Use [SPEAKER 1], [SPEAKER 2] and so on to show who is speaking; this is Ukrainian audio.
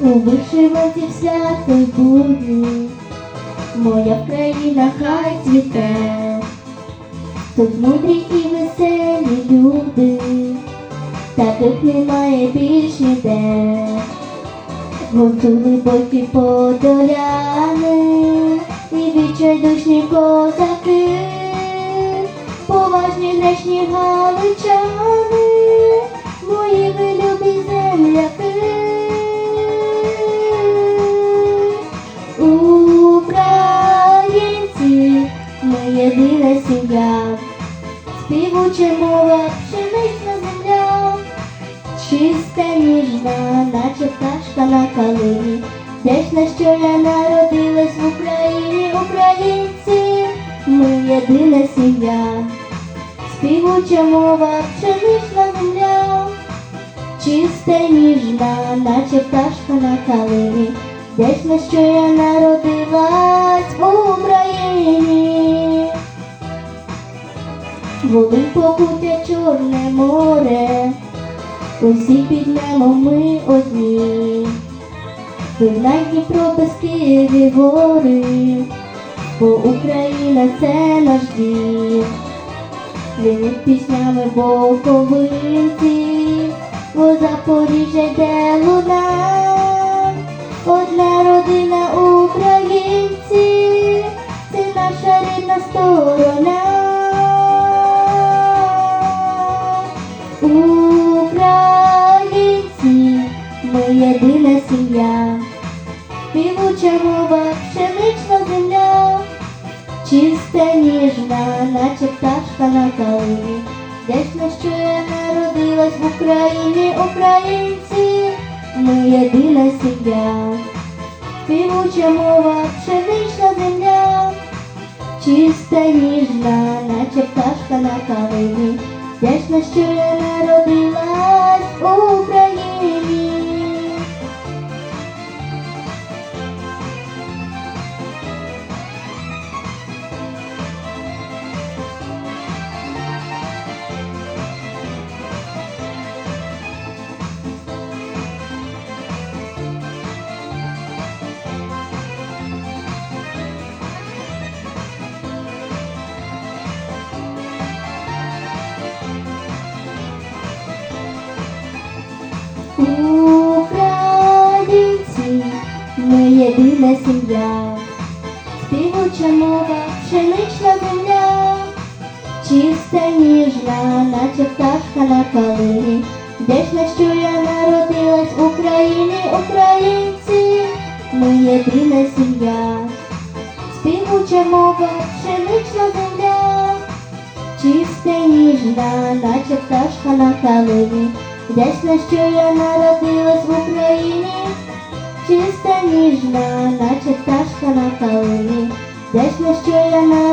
[SPEAKER 1] У вишиванці в святий будні, моя країна хай цвіте, тут мудрі і веселі люди, таких немає більш ніде. Гуцули бойкі подоляни і відчайдушні козаки, поважні гречні галичани, співуча мова, пшенична земля. Чиста ніжна, наче пташка на калині, Вдячна, що я народилась в Україні, українці, ми єдина сім'я, співуча мова, пшенична земля, чиста ніжна, наче пташка на калині, Вдячна, що я народилась в Україні. Волинь покуття Чорне море, Усі піднемо ми одні, Вигнай про безкиві гори, бо Україна це наш дім. Вінить піснями боковинці, бо Запоріжжя йде луна, одна родина українці, Українці, ми єдина сім'я, співуча мова, пшенична земля, чиста ніжна, наче пташка на калині. Вдячна, що я народилась в Україні, українці, ми єдина сім'я, співуча мова, пшенична земля, чиста ніжна, наче пташка на калині. Вдячна, що я народилась в Україні. Українці, ми єдина сім'я, співуча мова, пшенична земля, чиста ніжна, наче пташка на калині. Вдячна, що я народилась в Україні, українці, ми єдина сім'я, співуча мова, пшенична земля. Чиста ніжна, наче пташка на калині. Вдячна, що я народилась в Україні. Чиста ніжна, наче пташка на калині. Вдячна, що я народилась